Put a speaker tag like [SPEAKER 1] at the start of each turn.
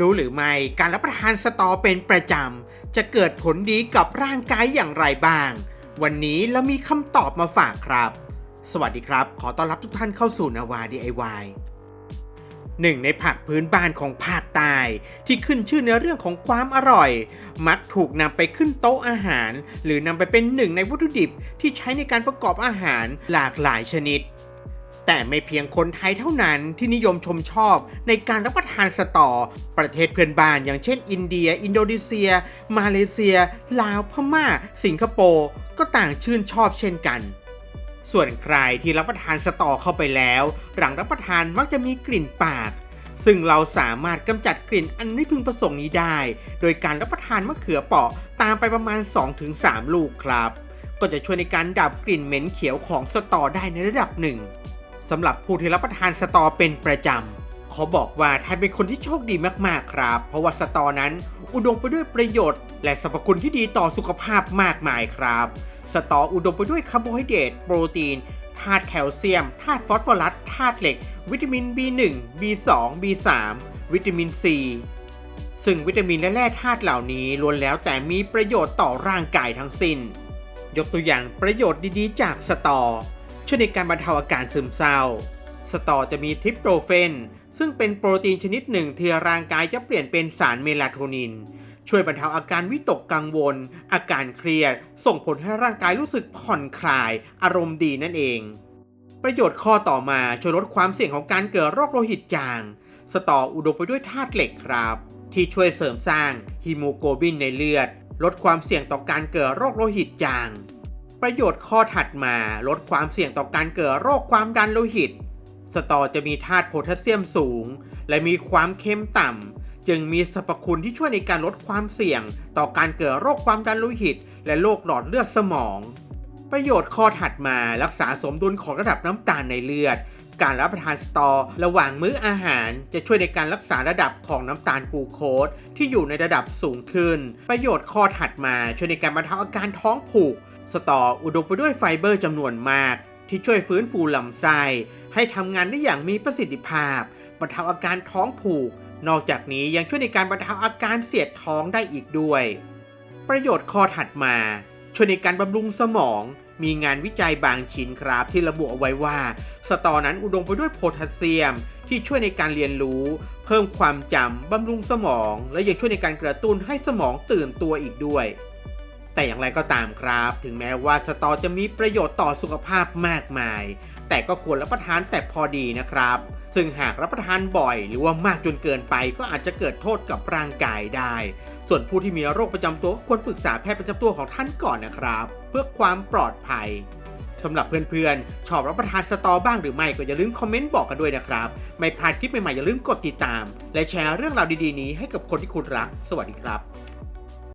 [SPEAKER 1] รู้หรือไม่การรับประทานสตอเป็นประจำ จะเกิดผลดีกับร่างกายอย่างไรบ้าง วันนี้เรามีคำตอบมาฝากครับ สวัสดีครับ ขอต้อนรับทุกท่านเข้าสู่นาวา DIY หนึ่งในผักพื้นบ้านของภาคใต้ที่ขึ้นชื่อในเรื่องของความอร่อย มักถูกนำไปขึ้นโต๊ะอาหาร หรือนำไปเป็นหนึ่งในวัตถุดิบที่ใช้ในการประกอบอาหารหลากหลายชนิด แต่ไม่เพียงคนไทยเท่านั้นที่นิยมชมชอบในการรับประทานสตอ ประเทศเพื่อนบ้านอย่างเช่น อินเดีย อินโดนีเซีย มาเลเซีย ลาว พม่า สิงคโปร์ ก็ต่างชื่นชอบเช่นกัน ส่วนใครที่รับประทานสตอเข้าไปแล้ว หลังรับประทานมักจะมีกลิ่นปาก ซึ่งเราสามารถกำจัดกลิ่นอันไม่พึงประสงค์นี้ได้ โดยการรับประทานมะเขือเปราะตามไปประมาณ 2-3 ลูกครับ ก็จะช่วยในการดับกลิ่นเหม็นเขียวของสตอได้ในระดับหนึ่ง สำหรับผู้ที่รับประทานสตอเป็นประจำขอบอกว่าท่านเป็นคนที่โชคดีมากๆครับ เพราะว่าสตอนั้นอุดมไปด้วยประโยชน์ และสรรพคุณที่ดีต่อสุขภาพมากมายครับ สตออุดมไปด้วยคาร์โบไฮเดรตโปรตีนธาตุแคลเซียมธาตุฟอสฟอรัสธาตุเหล็ก วิตามิน B1 B2 B3 วิตามิน C ซึ่งวิตามินและแร่ธาตุเหล่านี้ล้วนแล้วแต่มีประโยชน์ต่อร่างกายทั้งสิ้น ยกตัวอย่างประโยชน์ดีๆ จากสตอ ช่วยในการบรรเทาอาการซึมเศร้า สตอจะมีทริปโตเฟน ซึ่งเป็นโปรตีนชนิดหนึ่งที่ร่างกายจะเปลี่ยนเป็นสารเมลาโทนิน ช่วยบรรเทาอาการวิตกกังวล อาการเครียด ส่งผลให้ร่างกายรู้สึกผ่อนคลาย อารมณ์ดีนั่นเอง ประโยชน์ข้อต่อมาช่วยลดความเสี่ยงของการเกิดโรคโลหิตจาง สตออุดมไปด้วยธาตุเหล็กครับ ที่ช่วยเสริมสร้างฮีโมโกลบินในเลือด ลดความเสี่ยงต่อการเกิดโรคโลหิตจาง ประโยชน์ข้อถัดมาลดความเสี่ยงต่อการเกิดโรคความดันโลหิต สตอจะมีธาตุโพแทสเซียมสูง และมีความเค็มต่ำ จึงมีสรรพคุณที่ช่วยในการลดความเสี่ยง ต่อการเกิดโรคความดันโลหิต และโรคหลอดเลือดสมอง ประโยชน์ข้อถัดมารักษาสมดุลของระดับน้ำตาลในเลือด การรับประทานสตอระหว่างมื้ออาหาร จะช่วยในการรักษาระดับของน้ำตาลกลูโคสที่อยู่ในระดับสูงขึ้น ประโยชน์ข้อถัดมาช่วยในการบรรเทาอาการท้องผูก สตออุดมไปด้วยไฟเบอร์จำนวนมาก ที่ช่วยฟื้นฟูลำไส้ให้ทำงานได้อย่างมีประสิทธิภาพบรรเทาอาการท้องผูก นอกจากนี้ยังช่วยในการบรรเทาอาการเสียดท้องได้อีกด้วย ประโยชน์ข้อถัดมา ช่วยในการบำรุงสมอง มีงานวิจัยบางชิ้นครับที่ระบุเอาไว้ว่า สตอนั้นอุดมไปด้วยโพแทสเซียม ที่ช่วยในการเรียนรู้ เพิ่มความจำบำรุงสมอง และยังช่วยในการกระตุ้นให้สมองตื่นตัวอีกด้วย แต่อย่างไรก็ตามครับ ถึงแม้ว่าสตอจะมีประโยชน์ต่อสุขภาพมากมาย แต่ก็ควรรับประทานแต่พอดีนะครับ ซึ่งหากรับประทานบ่อยหรือว่ามากจนเกินไปก็อาจจะเกิดโทษกับร่างกายได้ ส่วนผู้ที่มีโรคประจำตัวควรปรึกษาแพทย์ประจำตัวของท่านก่อนนะครับ เพื่อความปลอดภัยสำหรับเพื่อนๆ ชอบรับประทานสตอบ้างหรือไม่ก็อย่าลืมคอมเมนต์บอกกันด้วยนะครับ ไม่พลาดคลิปใหม่ๆอย่าลืมกดติดตาม และแชร์เรื่องราวดีๆนี้ให้กับคนที่คุณรัก สวัสดีครับ